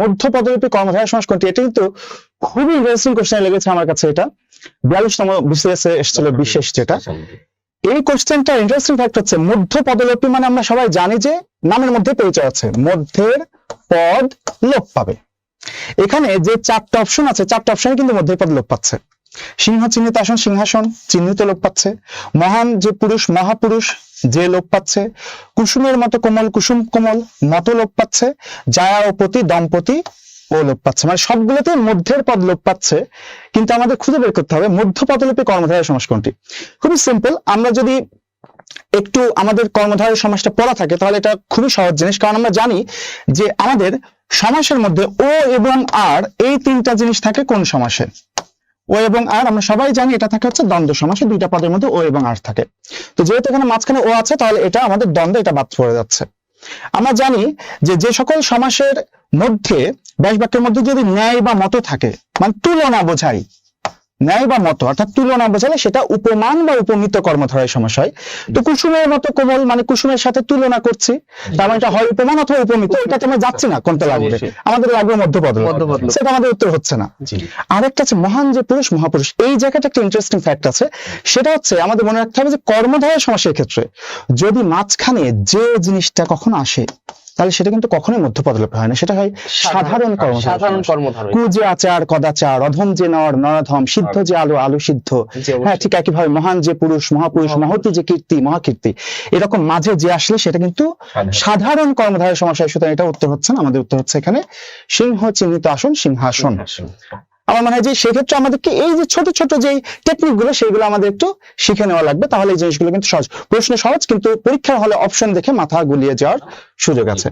মধ্য পদরূপী কর্মধারয় সমাস কোনটি এটা কিন্তু খুবই ইন্টারেস্টিং কোশ্চেন লেগেছে আমার কাছে এটা। বিয়াল্লিশতম বিসিএসে এসেছিল বিশেষ যেটা। এই কোশ্চেনটা ইন্টারেস্টিং ফ্যাক্ট হচ্ছে মধ্য পদলোপী মানে আমরা সবাই জানি যে নামের মধ্যে পরিচয় আছে মধ্যের পদ লোপ পাবে। এখানে যে চারটা অপশন আছে চারটা অপশনে কিন্তু মধ্যের পদ লোপ পাচ্ছে। সিংহ চিহ্নিত আসন, সিংহাসন চিহ্নিত লোপ পাচ্ছে। মহান যে পুরুষ, মহাপুরুষ যে লোপ পাচ্ছে। কুসুমের মতো কোমল, কুসুম কোমল মতো লোপ পাচ্ছে। জায়া ও পতি, দম্পতি ও লোপ পাচ্ছে। মানে সবগুলোতে মধ্যের পদ লোপ পাচ্ছে। কিন্তু আমাদের খুঁজে বের করতে হবে মধ্য পদলোপী কর্মধারয় সমাস কোনটি? খুবই সিম্পল আমরা যদি একটু আমাদের কর্মধারয় সমাসটা পড়া থাকে, তাহলে এটা খুবই সহজ জিনিস। কারণ আমরা জানি যে আমাদের সমাসের মধ্যে ও এবং আর এই তিনটা জিনিস থাকে কোন সমাসে। ও এবং আর আমরা সবাই জানি এটা থাকে হচ্ছে দ্বন্দ্ব সমাসে দুইটা পদের মধ্যে ও এবং আর থাকে। তো যেহেতু এখানে মাঝখানে ও আছে, তাহলে এটা আমাদের দ্বন্দ্ব, এটা বাদ পড়ে যাচ্ছে। আমরা জানি যে যে সকল সমাসের মধ্যে ব্যাস বাক্যের মধ্যে যদি ন্যায় বা মত থাকে মানে তুলনা বোঝাই ন্যায় বা মত অর্থাৎ তুলনা বোঝালে সেটা উপমান বা উপমিত কর্মধারয় সমস্যা হয়। তো কুসুমের মতো কোমল মানে কুসুমের সাথে তুলনা করছি তার মানে হয় উপমান অথবা উপমিত এটা তোমরা যাচ্ছি না কোনটা লাগবে? আমাদের লাগবে মধ্যপদ সেটা আমাদের উত্তর হচ্ছে না। আরেকটা আছে মহান যে পুরুষ মহাপুরুষ এই জায়গাটা একটা ইন্টারেস্টিং ফ্যাক্ট আছে। সেটা হচ্ছে আমাদের মনে রাখতে হবে যে কর্মধারয় সমস্যার ক্ষেত্রে যদি মাঝখানে যে জিনিসটা কখনো আসে তাহলে সেটা কিন্তু কখনোই মধ্যপদলোপে হয় না। সেটা হয় সাধারণ কর্ম সাধারণ সমস্যা। কু যে আচার কদাচার অধম যে নর নরধম সিদ্ধ যে আলো আলো সিদ্ধ। হ্যাঁ ঠিক একইভাবে মহান যে পুরুষ মহাপুরুষ মহাপুরুষ। মহতি যে কীর্তি মহাকীর্তি এরকম মাঝে যে আসলে সেটা কিন্তু সাধারণ। কর্মধারয় সমস্যা সুতরাং এটা উত্তর হচ্ছে না। আমাদের উত্তর হচ্ছে এখানে সিংহ চিহ্নিত আসন সিংহাসন। আমার মনে হয় যে সেক্ষেত্রে আমাদেরকে এই যে ছোট ছোট যে টেকনিকগুলো, সেগুলো আমাদের একটু শিখে নেওয়া লাগবে। তাহলে এই জিনিসগুলো কিন্তু সহজ। প্রশ্ন সহজ, কিন্তু পরীক্ষার হলে অপশন দেখে মাথা গুলিয়ে যাওয়ার সুযোগ আছে।